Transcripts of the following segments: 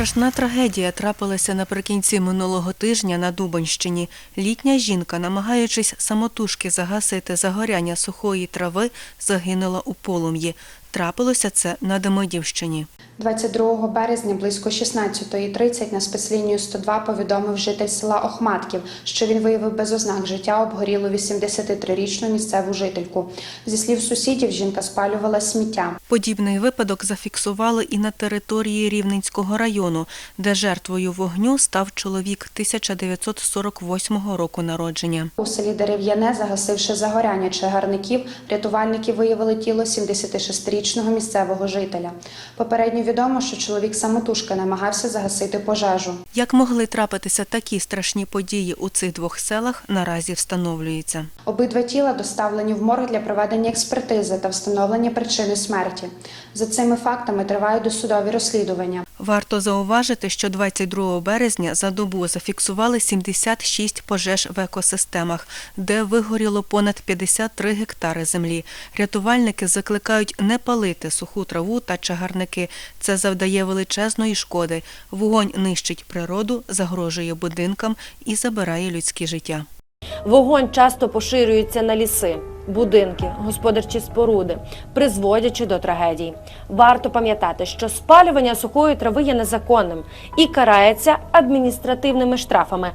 Страшна трагедія трапилася наприкінці минулого тижня на Дубанщині. Літня жінка, намагаючись самотужки загасити загоряння сухої трави, загинула у полум'ї. Трапилося це на Демидівщині. 22 березня близько 16.30 на спецлінію 102 повідомив житель села Охматків, що він виявив без ознак життя обгорілу 83-річну місцеву жительку. Зі слів сусідів, жінка спалювала сміття. Подібний випадок зафіксували і на території Рівненського району, де жертвою вогню став чоловік 1948 року народження. У селі Дерев'яне, загасивши загоряння чагарників, рятувальники виявили тіло 76-річного місцевого жителя. Попередньо відомо, що чоловік самотужки намагався загасити пожежу. Як могли трапитися такі страшні події у цих двох селах, наразі встановлюється. Обидва тіла доставлені в морг для проведення експертизи та встановлення причини смерті. За цими фактами тривають досудові розслідування. Варто зауважити, що 22 березня за добу зафіксували 76 пожеж в екосистемах, де вигоріло понад 53 гектари землі. Рятувальники закликають не палити суху траву та чагарники. Це завдає величезної шкоди. Вогонь нищить природу, загрожує будинкам і забирає людське життя. Вогонь часто поширюється на ліси, будинки, господарчі споруди, призводячи до трагедій. Варто пам'ятати, що спалювання сухої трави є незаконним і карається адміністративними штрафами,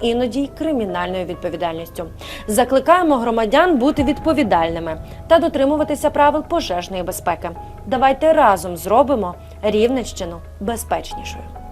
іноді й кримінальною відповідальністю. Закликаємо громадян бути відповідальними та дотримуватися правил пожежної безпеки. Давайте разом зробимо Рівненщину безпечнішою.